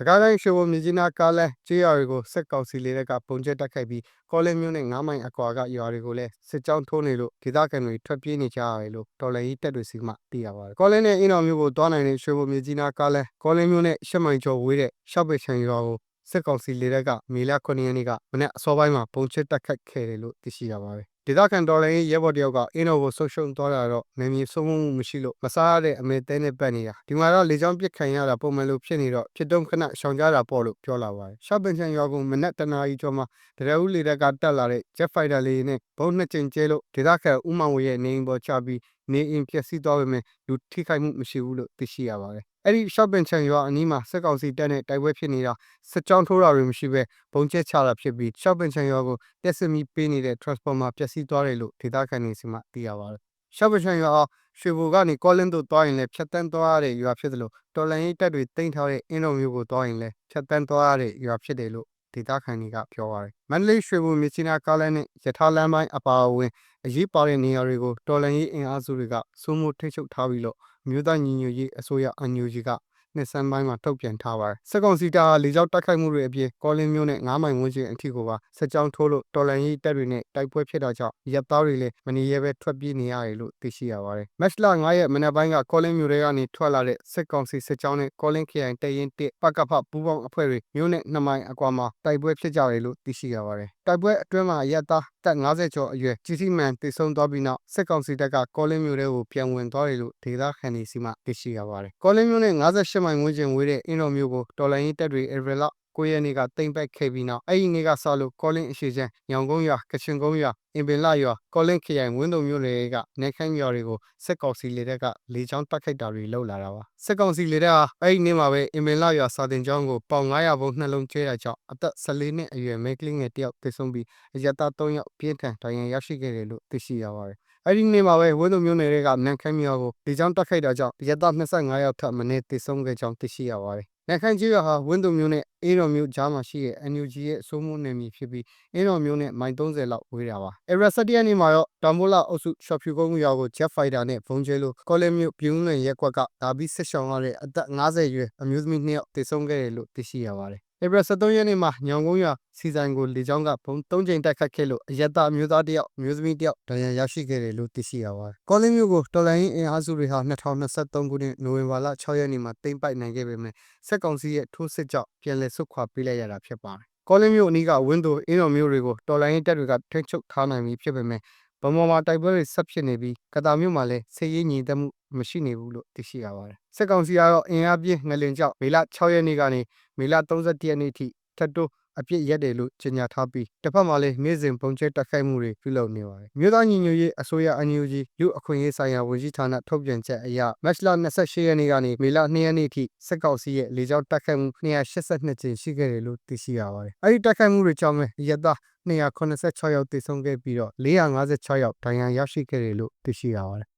စကားတိုင်းရွှေဘုံမြကြီးနားကားလမ်းကျေးရွာတွေကိုစစ်ကောင်စီလေတပ်ကပုံကျဲတိုက်ခိုက်ပြီးကောလင်းမြို့နဲ့9မိုင်အကွာကရွာတွေကိုလည်းစစ်ကြောင်းထိုးနေလို့ဒေသခံတွေထွက်ပြေးနေကြရတယ်လို့တော်လှန်ရေးတပ်တွေစီမှသိရပါတယ်။ကောလင်းနဲ့အင်းတော်မြို့ကိုတွားနိုင်တဲ့ရွှေဘုံမြကြီးနားကားလမ်းကောလင်းမြို့နဲ့ရှစ်မိုင်ကျော်ဝေးတဲ့ရှောက်ပစ်ချံရွာကိုစစ်ကောင်စီလေတပ်ကမေလ9ရက်နေ့ကမနေ့အစောပိုင်းမှာပုံကျဲတိုက်ခိုက်ခဲ့တယ်လို့သိရှိရပါတယ်။ ဒေသခံတော်လှန်ရေးရဲဘော်တယောက်ကအင်းတော်ကိုဆုတ်ရှုံသွားတာတော့နေမြေဆုံးမှုမရှိလို့မစားရတဲ့အမေတဲနဲ့ပတ်နေတာဒီမှာတော့လေကြောင်းပစ်ခံရတာပုံမှန်လို့ဖြစ်နေတော့ဖြစ်တုံးခဏရှောင်ကြတာပေါ့လို့ပြောလာပါတယ်ရှော့ပင်ချန်ရွာကမနက်တနာရီကျော်မှာတရဦးလေတပ်ကတက်လာတဲ့ Jet Fighter လေယာဉ်နဲ့ဘုံနှစ်ကြိမ်ကျဲလို့ဒေသခံဦးမောင်ဝေရဲ့နေအိမ်ပေါ်ချပြီးနေအိမ်ပျက်စီးသွားပေမဲ့လူထိခိုက်မှုမရှိဘူးလို့သိရှိရပါတယ် အဲ့ဒီရှော့ပင်ချန်ရွာအနီးမှာစစ်ကောင်စီတပ်နဲ့တိုက်ပွဲဖြစ်နေတာစစ်ကြောင်းထိုးတာတွေမရှိဘဲဘုံကျဲချတာဖြစ်ပြီးရှော့ပင်ချန်ရွာကိုတက်စမီပေးနေတဲ့ transformer ပျက်စီးသွားတယ်လို့ဒေသခံတွေစီမှသိရပါတယ်ရှော့ပင်ချန်ရွာရွှေဘူကနေကောလင်းသို့သွားရင်လည်းဖြတ်တန်းသွားရတဲ့ရွာဖြစ်တယ်လို့တော်လန်ရေးတပ်တွေတင်ထားတဲ့အင်းတော်မျိုးကိုသွားရင်လည်းဖြတ်တန်းသွားရတဲ့ရွာဖြစ်တယ်လို့ဒေသခံတွေကပြောပါတယ်မန္တလေးရွှေဘူမြချီနာကားလမ်းနဲ့ရထားလမ်းပိုင်းအပါအဝင် အရေးပါတဲ့နေရာတွေကိုတော်လန်ရေးအင်အားစုတွေကစိုးမိုးထိတ်ချုပ်ထားပြီးလို့မြို့သားညီညွတ်ရေးအစိုးရအန်ယူဂျီက နှစ်စမ်းပိုင်းမှာထုတ်ပြန်ထားပါတယ်။စစ်ကောင်စီတပ်ဟာလေကြောင်းတိုက်ခိုက်မှုတွေအပြင်ကောလင်းမြို့နဲ့9မိုင်ဝန်းကျင်အထိကိုပါစစ်ကြောင်းထိုးလို့တော်လန်ရေးတပ်တွေနဲ့တိုက်ပွဲဖြစ်တာကြောင့်ရပ်သားတွေလည်းမနေရဲပဲထွက်ပြေးနေရတယ်လို့သိရှိရပါတယ်။မက်လ9ရက်မနေ့ပိုင်းကကောလင်းမြို့ထဲကနေထွက်လာတဲ့စစ်ကောင်စီစစ်ကြောင်းနဲ့ကောလင်းခရိုင်တရင်1ပကဖပူးပေါင်းအဖွဲ့တွေမြို့နဲ့2မိုင်အကွာမှာတိုက်ပွဲဖြစ်ကြတယ်လို့သိရှိရပါတယ်။တိုက်ပွဲအတွင်းမှာရပ်သားတက်50ကျော်အရွယ်ကြီးစီမန်တိဆုံသွားပြီးနောက်စစ်ကောင်စီတပ်ကကောလင်းမြို့ထဲကိုပြန်ဝင်သွားတယ်လို့ဒေသခံတွေစီမှသိရှိရပါတယ်။ကောလင်းမြို့နဲ့58မိုင်ဝန်းကျင်ဝေးတဲ့အင်းတော်မြို့ကိုတော်လိုင်းရေးတပ်တွေအေဗရလ9ရက်နေ့ကတိမ့်ပိုက်ခဲ့ပြီးနောက်အဲ့ဒီနေ့ကစလို့ကောလင်းအရှိချမ်းညောင်ကုန်းရွာကချင်ကုန်းရွာအင်ပင်လာရွာကောလင်းခရိုင်ဝင်းတုံမြို့နယ်ကနေခမ်းရွာတွေကိုစစ်ကောင်စီလေတပ်ကလေကြောင်းတိုက်ခိုက်တာတွေလုပ်လာတာပါစစ်ကောင်စီလေတပ်ဟာအဲ့ဒီနေ့မှာပဲအင်ပင်လာရွာစာတင်ကျောင်းကိုပေါင်900ဘုံနှလုံးကျဲတာကြောင့်အသက်14နှစ်အရွယ်မိန်းကလေးငယ်တစ်ယောက်သေဆုံးပြီးအရတာ3ယောက်ပြင်းထန်ဒဏ်ရာရရှိခဲ့တယ်လို့သိရှိရပါတယ် အဲ့ဒီနေ့မှာပဲဝင်းသူမျိုးနယ်တွေကနန်ခမ်းမြော်ကိုလေကြောင်းတက်ခိုက်တာကြောင့်ရတ25ယောက်ထပ်မင်းတည်ဆုံးခဲ့ကြောင်းသိရှိရပါတယ်။နန်ခမ်းကြီးရွာဟာဝင်းသူမျိုးနဲ့အေးတော်မျိုးကြားမှာရှိတဲ့ NUG ရဲ့အစိုးမိုးနယ်မြေဖြစ်ပြီးအေးတော်မျိုးနဲ့မိုင်30လောက်ဝေးတာပါ။အေရဆက်တရနေ့မှာတော့တောင်မိုလာအုပ်စုရှော့ဖြူကုန်းရွာကို Jet Fighter နဲ့ဘုံကျဲလို့ကော်လင်းမျိုးပြုံးလွင်ရက်ကွက်ကဒါပြီးဆက်ဆောင်ရတဲ့အသက်50ရွယ်အမျိုးသမီးနှစ်ယောက်တည်ဆုံးခဲ့တယ်လို့သိရှိရပါတယ်။ ဧပြီ23ရက်နေ့မှာညောင်ကုန်းရွာစီဆိုင်ကိုလေကြောင်းကဘုံ၃ချိန်တိုက်ခတ်ခဲ့လို့အရက်သားမျိုးသားတယောက်မျိုးသမီးတယောက်ဒဏ်ရာရရှိခဲ့တယ်လို့သိရှိရပါတယ်။ကောလင်းမျိုးကိုတော်လိုင်းအင်အားစုတွေဟာ2023ခုနှစ်နိုဝင်ဘာလ6ရက်နေ့မှာတိမ့်ပိုက်နိုင်ခဲ့ပေမဲ့စက်ကောင်စီရဲ့ထိုးစစ်ကြောင့်ပြန်လည်ဆုတ်ခွာပေးလိုက်ရတာဖြစ်ပါတယ်။ကောလင်းမျိုးအနီးကဝင်းတို့အင်းတော်မျိုးတွေကိုတော်လိုင်းတပ်တွေကထိန်းချုပ်ထားနိုင်ပြီဖြစ်ပေမဲ့ ဗမာမှာတိုက်ပွဲတွေဆက်ဖြစ်နေပြီးကတာမြို့မှာလည်းဆေးရည်ညီတက်မှုမရှိနေဘူးလို့သိရှိရပါတယ်။စစ်ကောင်စီကတော့အင်အားပြင်းငလင်ကြောက်မေလ6ရက်နေ့ကနေမေလ31ရက်နေ့ထိထပ်တိုး အပြစ်ရက်တယ်လို့ကြေညာထားပြီးတစ်ဖက်မှာလည်းနေ့စဉ်ပုံကျဲတက်ခိုက်မှုတွေပြုလုပ်နေပါတယ်။မြို့သားညီညွတ်ရေးအစိုးရအန်ယူဂျီလူအခွင့်အရေးဆိုင်ရာဝန်ကြီးဌာနထုတ်ပြန်ချက်အရမတ်လ28ရက်နေ့ကနေမေလ2ရက်နေ့ထိစစ်ကောင်စီရဲ့လေကြောင်းတက်ခိုက်မှု282ကြိမ်ရှိခဲ့တယ်လို့သိရှိရပါတယ်။အဲဒီတက်ခိုက်မှုတွေကြောင့်ပဲရက်သား286ယောက်သေဆုံးခဲ့ပြီးတော့456ယောက်ဒဏ်ရာရရှိခဲ့တယ်လို့သိရှိရပါတယ်